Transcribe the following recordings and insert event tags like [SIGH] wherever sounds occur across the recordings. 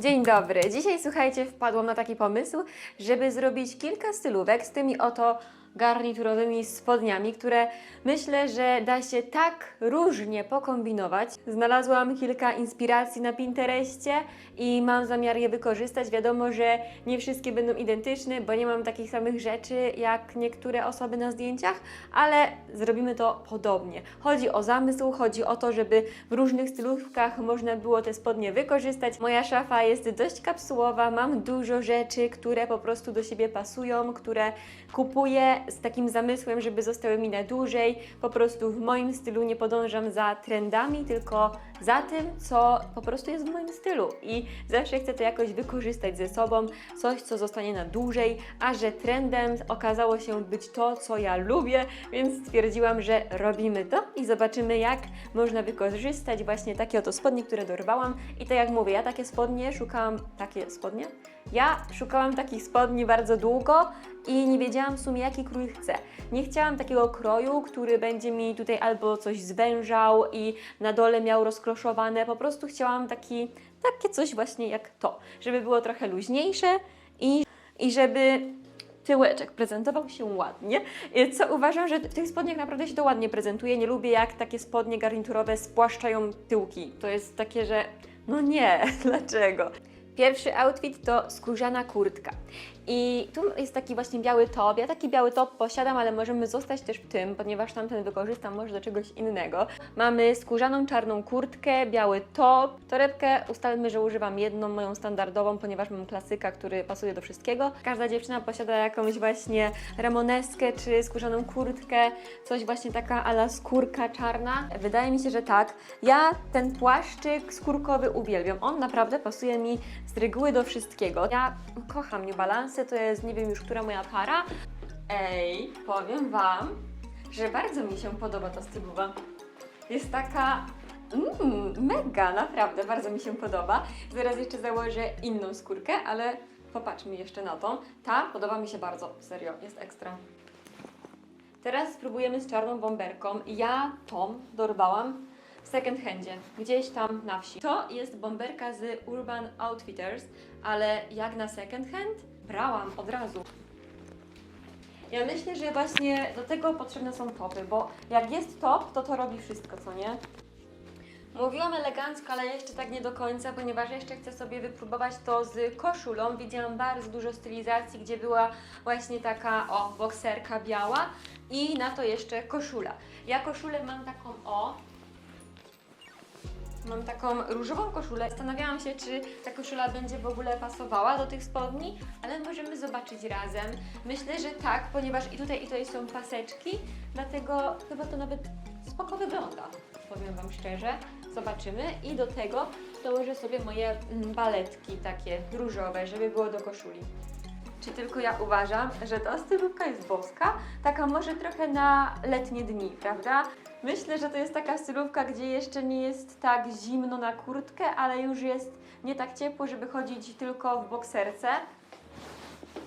Dzień dobry. Dzisiaj słuchajcie, wpadłam na taki pomysł, żeby zrobić kilka stylówek z tymi oto garniturowymi spodniami, które myślę, że da się tak różnie pokombinować. Znalazłam kilka inspiracji na Pinterestie i mam zamiar je wykorzystać. Wiadomo, że nie wszystkie będą identyczne, bo nie mam takich samych rzeczy jak niektóre osoby na zdjęciach, ale zrobimy to podobnie. Chodzi o zamysł, chodzi o to, żeby w różnych stylówkach można było te spodnie wykorzystać. Moja szafa jest dość kapsułowa, mam dużo rzeczy, które po prostu do siebie pasują, które kupuję z takim zamysłem, żeby zostały mi na dłużej. Po prostu w moim stylu nie podążam za trendami, tylko za tym, co po prostu jest w moim stylu. I zawsze chcę to jakoś wykorzystać ze sobą, coś, co zostanie na dłużej, a że trendem okazało się być to, co ja lubię, więc stwierdziłam, że robimy to i zobaczymy, jak można wykorzystać właśnie takie oto spodnie, które dorwałam. I tak jak mówię, ja takie spodnie szukałam, takie spodnie? Ja szukałam takich spodni bardzo długo i nie wiedziałam w sumie, jaki krój chcę. Nie chciałam takiego kroju, który będzie mi tutaj albo coś zwężał i na dole miał Po prostu chciałam taki, takie coś właśnie jak to, żeby było trochę luźniejsze i, i żeby tyłeczek prezentował się ładnie, I co uważam, że w tych spodniach naprawdę się to ładnie prezentuje. Nie lubię jak takie spodnie garniturowe spłaszczają tyłki. To jest takie, że no nie, [LAUGHS] dlaczego? Pierwszy outfit to skórzana kurtka. I tu jest taki właśnie biały top. Ja taki biały top posiadam, ale możemy zostać też w tym, ponieważ tamten wykorzystam może do czegoś innego. Mamy skórzaną czarną kurtkę, biały top. Torebkę ustalmy, że używam jedną, moją standardową, ponieważ mam klasyka, który pasuje do wszystkiego. Każda dziewczyna posiada jakąś właśnie ramoneskę czy skórzaną kurtkę, coś właśnie taka ala skórka czarna. Wydaje mi się, że tak. Ja ten płaszczyk skórkowy uwielbiam. On naprawdę pasuje mi z reguły do wszystkiego. Ja kocham New Balance, to jest nie wiem już która moja para. Ej, powiem Wam, że bardzo mi się podoba ta stylowa. Jest taka mm, mega, naprawdę, bardzo mi się podoba. Zaraz jeszcze założę inną skórkę, ale popatrzmy jeszcze na tą. Ta podoba mi się bardzo, serio, jest ekstra. Teraz spróbujemy z czarną bomberką. Ja tą dorwałam w second handzie, gdzieś tam na wsi. To jest bomberka z Urban Outfitters, ale jak na second hand brałam od razu. Ja myślę, że właśnie do tego potrzebne są topy, bo jak jest top, to to robi wszystko, co nie? Mówiłam elegancko, ale jeszcze tak nie do końca, ponieważ jeszcze chcę sobie wypróbować to z koszulą. Widziałam bardzo dużo stylizacji, gdzie była właśnie taka, o, bokserka biała i na to jeszcze koszula. Ja koszulę mam taką, o, Mam taką różową koszulę. Zastanawiałam się, czy ta koszula będzie w ogóle pasowała do tych spodni, ale możemy zobaczyć razem. Myślę, że tak, ponieważ i tutaj, i tutaj są paseczki, dlatego chyba to nawet spoko wygląda, powiem Wam szczerze. Zobaczymy. I do tego dołożę sobie moje baletki takie różowe, żeby było do koszuli. Czy tylko ja uważam, że ta stylówka jest boska? Taka może trochę na letnie dni, prawda? Myślę, że to jest taka stylówka, gdzie jeszcze nie jest tak zimno na kurtkę, ale już jest nie tak ciepło, żeby chodzić tylko w bokserce.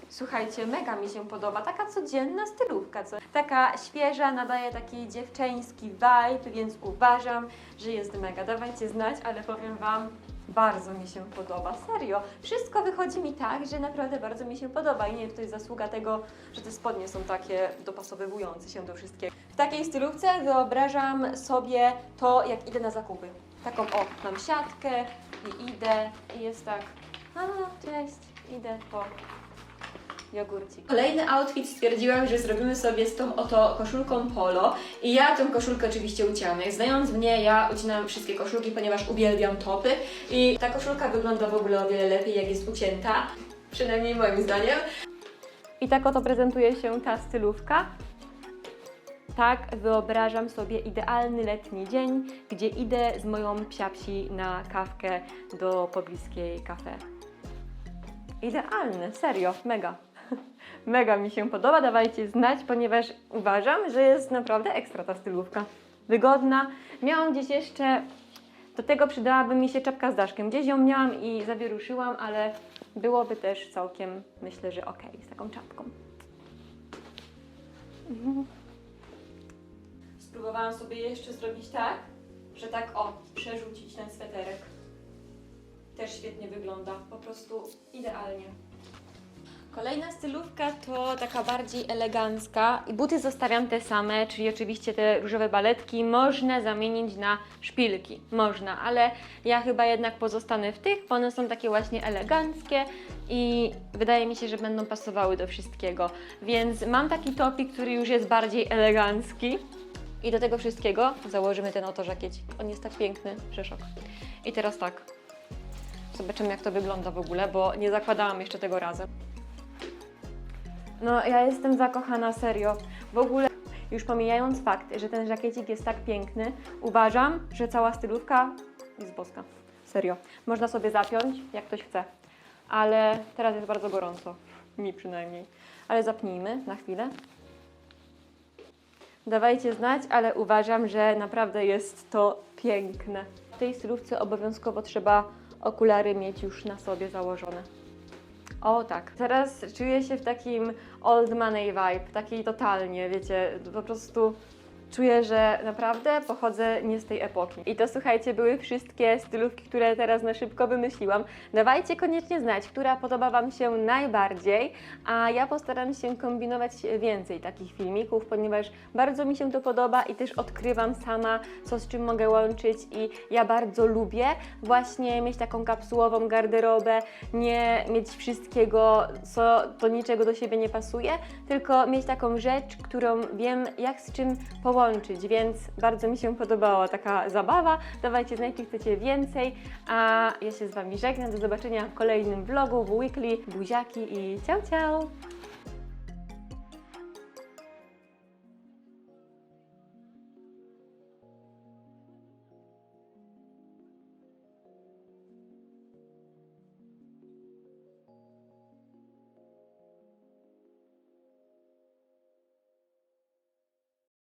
Słuchajcie, mega mi się podoba. Taka codzienna stylówka, co? Taka świeża, nadaje taki dziewczeński vibe, więc uważam, że jest mega. Dawajcie znać, ale powiem Wam, bardzo mi się podoba. Serio. Wszystko wychodzi mi tak, że naprawdę bardzo mi się podoba i nie wiem, to jest zasługa tego, że te spodnie są takie dopasowywujące się do wszystkiego. W takiej stylówce wyobrażam sobie to, jak idę na zakupy. Taką, o, mam siatkę i idę i jest tak, a, cześć, idę po jogurcik. Kolejny outfit stwierdziłam, że zrobimy sobie z tą oto koszulką polo i ja tą koszulkę oczywiście ucięłam. Jak znając mnie, ja ucinam wszystkie koszulki, ponieważ uwielbiam topy i ta koszulka wygląda w ogóle o wiele lepiej, jak jest ucięta, przynajmniej moim zdaniem. I tak oto prezentuje się ta stylówka. Tak wyobrażam sobie idealny letni dzień, gdzie idę z moją psiapsi na kawkę do pobliskiej kafe. Idealny, serio, mega. Mega mi się podoba, dawajcie znać, ponieważ uważam, że jest naprawdę ekstra ta stylówka. Wygodna. Miałam gdzieś jeszcze, do tego przydałaby mi się czapka z daszkiem. Gdzieś ją miałam i zawieruszyłam, ale byłoby też całkiem, myślę, że ok z taką czapką. Mhm. Spróbowałam sobie jeszcze zrobić tak, że tak o, przerzucić ten sweterek. też świetnie wygląda, po prostu idealnie. Kolejna stylówka to taka bardziej elegancka i buty zostawiam te same, czyli oczywiście te różowe baletki można zamienić na szpilki, można, ale ja chyba jednak pozostanę w tych, bo one są takie właśnie eleganckie i wydaje mi się, że będą pasowały do wszystkiego. Więc mam taki topik, który już jest bardziej elegancki i do tego wszystkiego założymy ten oto żakiecik. On jest tak piękny, że szok. I teraz tak, zobaczymy jak to wygląda w ogóle, bo nie zakładałam jeszcze tego razem. No, ja jestem zakochana, serio. W ogóle, już pomijając fakt, że ten żakiecik jest tak piękny, uważam, że cała stylówka jest boska. Serio. Można sobie zapiąć, jak ktoś chce. Ale teraz jest bardzo gorąco. Mi przynajmniej. Ale zapnijmy na chwilę. Dawajcie znać, ale uważam, że naprawdę jest to piękne. W tej stylówce obowiązkowo trzeba okulary mieć już na sobie założone. O tak, teraz czuję się w takim old money vibe, takiej totalnie, wiecie, po prostu czuję, że naprawdę pochodzę nie z tej epoki. I to słuchajcie, były wszystkie stylówki, które teraz na szybko wymyśliłam. Dawajcie koniecznie znać, która podoba Wam się najbardziej, a ja postaram się kombinować więcej takich filmików, ponieważ bardzo mi się to podoba i też odkrywam sama, co z czym mogę łączyć i ja bardzo lubię właśnie mieć taką kapsułową garderobę, nie mieć wszystkiego, co do niczego do siebie nie pasuje, tylko mieć taką rzecz, którą wiem, jak z czym połączyć, więc bardzo mi się podobała taka zabawa. Dawajcie znać, czy chcecie więcej, a ja się z Wami żegnam. Do zobaczenia w kolejnym vlogu w Weekly. Buziaki i ciao, ciao!